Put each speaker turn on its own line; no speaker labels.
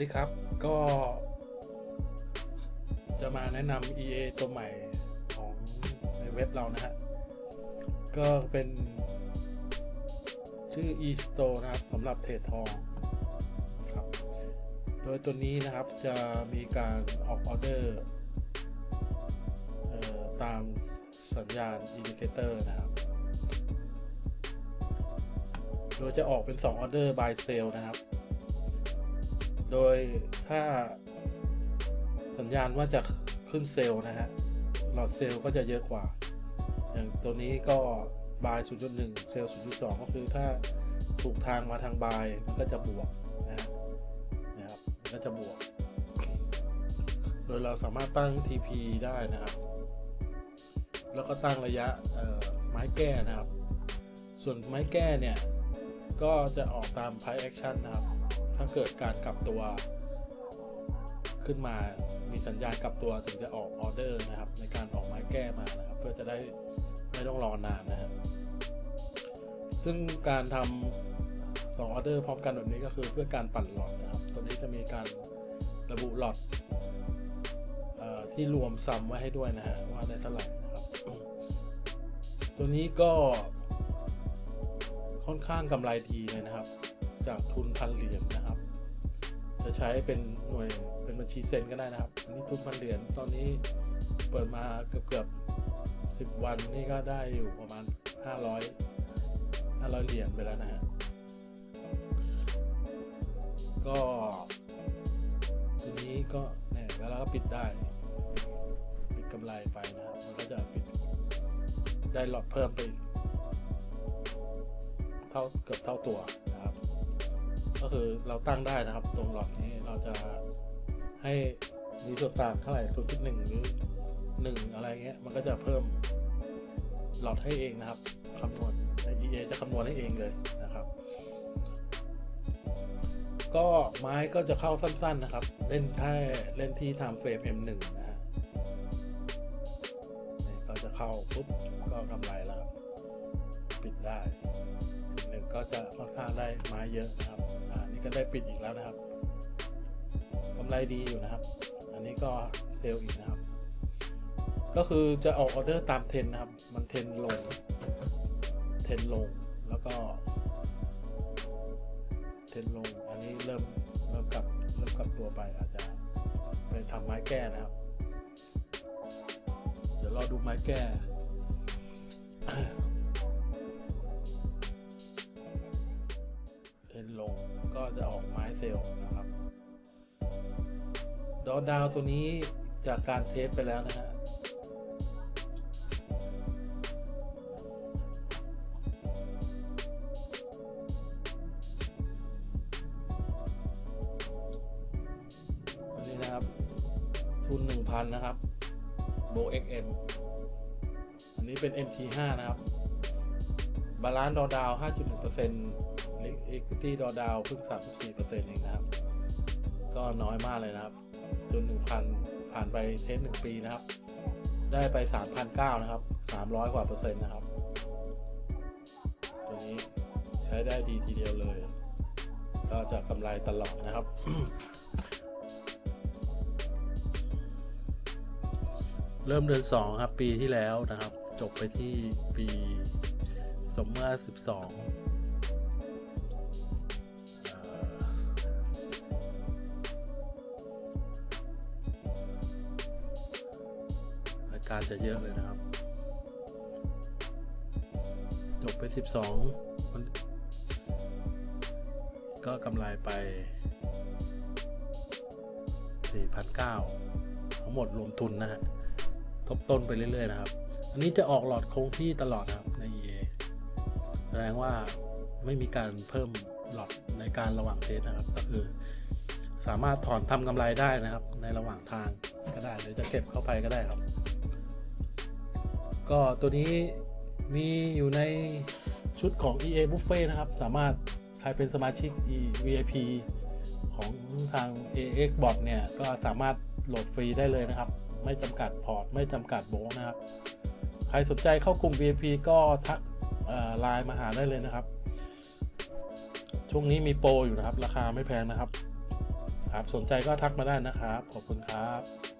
ดีครับ ก็ จะมาแนะนำ EA ตัวใหม่ของในเว็บเรานะฮะ ก็เป็น ชื่อ e-store นะครับสำหรับเทรดทองครับ โดยตัวนี้นะครับจะมีการออกออเดอร์ตามสัญญาณอินดิเคเตอร์นะครับ โดยจะออกเป็น 2 ออเดอร์ by sale นะครับ โดยถ้าสัญญาณว่าจะขึ้นเซลล์นะฮะ หลอดเซลล์ก็จะเยอะกว่า อย่างตัวนี้ก็บาย 0.1 เซลล์ 0.2 ก็คือถ้าถูกทางมาทางบายมันก็จะบวกนะนะครับมันก็จะบวก โดยเราสามารถตั้ง TP ได้นะครับ แล้วก็ตั้งระยะไม้แก้นะครับ ส่วนไม้แก้เนี่ย ก็จะออกตาม price action นะครับ ถ้าเกิดการกลับตัวขึ้นมา มีสัญญาณกลับตัวถึงจะออกออเดอร์นะครับ ในการออกไม้แก้มานะครับ เพื่อจะได้ไม่ต้องรอนานนะครับซึ่งการทำสองออเดอร์พร้อมกันแบบนี้ก็คือเพื่อการปั่นหลอดนะครับตัวนี้จะมีการระบุหลอดที่รวมซัมไว้ให้ด้วยนะฮะว่าได้เท่าไหร่นะครับ ตัวนี้ก็ค่อนข้างกำไรดีเลยนะครับ จากทุนพันเหรียญนะครับ จะใช้เป็นหน่วยเป็นบัญชีเซ็นก็ได้นะครับ อันนี้ทุนพันเหรียญตอนนี้เปิดมาเกือบเกือบสิบวันนี่ก็ได้อยู่ประมาณ 500 500 เหรียญไปแล้วนะฮะก็ทีนี้ก็เนี่ยแล้วเราก็ปิดได้ปิดกำไรไปนะครับมันก็จะปิดได้หลอดเพิ่มไปเท่าเกือบเท่าตัว ก็คือเราตั้งได้นะครับ ตรงหลอดนี้เราจะให้มีส่วนต่างเท่าไหร่ศูนย์จุดหนึ่งหรือหนึ่งอะไรเงี้ยมันก็จะเพิ่มหลอดให้เองนะครับคำนวณ EA จะคำนวณให้เองเลยนะครับ ก็ไม้ก็จะเข้าสั้นๆนะครับ เล่นแค่เล่นที่ไทม์เฟรม M1 นะฮะนี่ก็จะเข้าปุ๊บก็กำไรแล้วปิดได้หนึ่งก็จะค่อนข้างได้ไม้เยอะนะครับ ก็ได้ปิดอีกแล้วนะครับกำไรดีอยู่นะครับ อันนี้ก็เซลล์อีกนะครับ ก็คือจะออกออเดอร์ตามเทรนนะครับ มันเทรนลง เทรนลง แล้วก็ เทรนลง อันนี้เริ่มเริ่มกลับเริ่มกลับตัวไปอาจจะไปทำไม้แก้นะครับ เดี๋ยวรอดูไม้แก้ จะออกไม้เซลล์นะครับ ดอดาวตัวนี้จากการเทสไปแล้วนะฮะอันนี้นะครับทุน 1,000 นะครับ โบ XM อันนี้เป็น MT5 นะครับ บาลานซ์ดอดาว 5.1% Equity ดอดาวเพิ่ง 34%เองนะครับ ก็น้อยมากเลยนะครับ จน 1,000 ผ่านไปเทส1ปีนะครับ ได้ไป 3,900 นะครับ 300 กว่าเปอร์เซ็นต์นะครับ ตัวนี้ใช้ได้ดีทีเดียวเลย ก็จะกำไรตลอดนะครับเริ่มเดือน2ครับ ปีที่แล้วนะครับ จบไปที่ปี จบเมื่อ 12 การจะเยอะเลยนะครับ จบไป 12มันก็กำไรไป 4,900ทั้งหมดรวมทุนนะฮะ ทบต้นไปเรื่อย ๆ นะครับ อันนี้จะออกหลอดคงที่ตลอดนะครับใน EA แสดงว่าไม่มีการเพิ่มหลอดในการระหว่างเทสนะครับ ก็คือสามารถถอนทำกำไรได้นะครับ ในระหว่างทางก็ได้หรือจะเก็บเข้าไปก็ได้ครับ ก็ตัวนี้มีอยู่ในชุดของ EA Buffet นะครับ สามารถใครเป็นสมาชิก VIP ของทาง AX Bot เนี่ย ก็สามารถโหลดฟรีได้เลยนะครับ ไม่จำกัดพอร์ต ไม่จำกัดโบงนะครับ ใครสนใจเข้ากลุ่ม VIP ก็ทักไลน์มาหาได้เลยนะครับ ช่วงนี้มีโปรอยู่นะครับ ราคาไม่แพงนะครับ ครับ สนใจก็ทักมาได้นะครับ ขอบคุณครับ